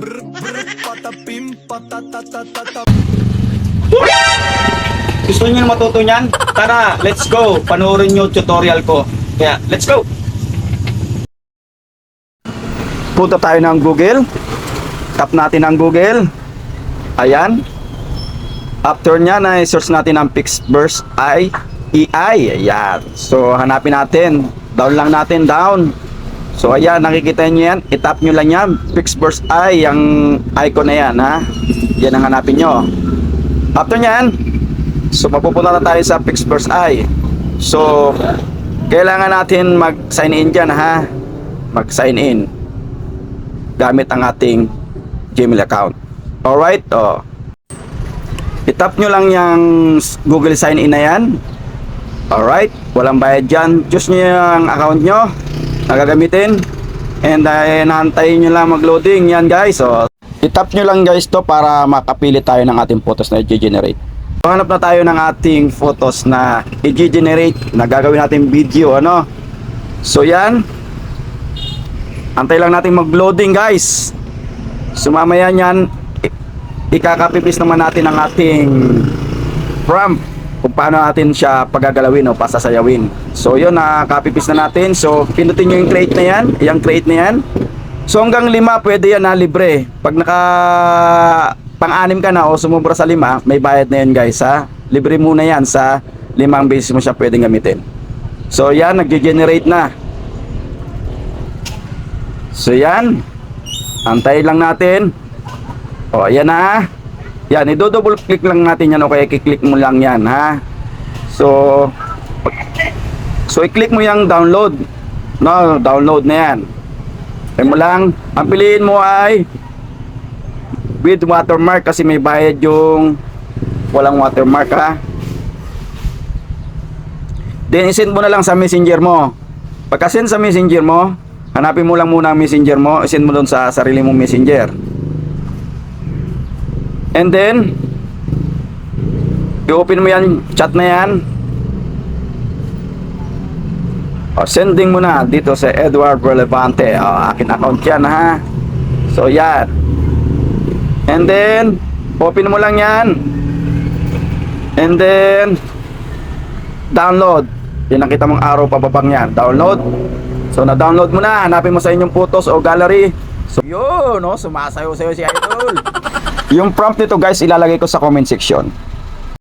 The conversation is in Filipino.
Brr, brr, patapim, patatatatata. Gusto niyo matuto niyan? Tara, let's go. Panoorin niyo tutorial ko. Kaya, let's go. Punta tayo ng Google. Tap natin ang Google. Ayan. After niya na search natin ang Pixburst I EI. Ayan. So hanapin natin. Down lang natin, down. So ayan, nakikita niyo yan. I-tap niyo lang yan. Pixburst I, yung icon na yan, ha. Yan ang hanapin niyo. After niyan, so mapupunta na tayo sa Pixburst I. So kailangan natin mag-sign in dyan, ha. Mag-sign in gamit ang ating Gmail account. Alright? Oh. I-tap nyo lang yung Google sign in na yan. Alright? Walang bayad dyan. Choose nyo yung account nyo na gagamitin. And then, nahantayin nyo lang mag-loading. Yan guys. So, i-tap nyo lang guys to para makapili tayo ng ating photos na i-generate. So, hanap na tayo ng ating photos na i-generate na gagawin natin video. Ano? So, yan. Antay lang natin mag-loading guys. Sumamaya niyan, i- ikakapipis naman natin ang ating prompt kung paano natin siya pagagalawin o pasasayawin. So yun, nakakapipis na natin. So pinutin nyo yung crate na yan, yung crate na yan. So hanggang lima pwede yan na libre. Pag naka pang-anim ka na o sumubra sa lima, may bayad na yan guys ha. Libre muna yan sa limang beses mo siya pwedeng gamitin. So yan, nag-generate na. So yan. Antay lang natin. O, ayan na. Yan, i-double click lang natin yan o kaya i-click mo lang yan ha. So, so i-click mo yung download. No, download na yan. Kaya mo lang, ang piliin mo ay with watermark kasi may bayad yung walang watermark ha. Then isend mo na lang sa messenger mo. Pagka-send sa messenger mo, hanapin mo lang muna ang messenger mo, isend mo doon sa sarili mong messenger. And then, i-open mo yan, chat na yan. O, sending mo na dito sa Edward Relevante. O, akin account yan ha. So, yan. And then, open mo lang yan. And then, download. Yan nakita mong arrow pababang yan. Download. So, na-download mo na. Hanapin mo sa inyong photos o gallery. So, yun, no? Sumasayo-sayo si Idol. Yung prompt nito guys, ilalagay ko sa comment section.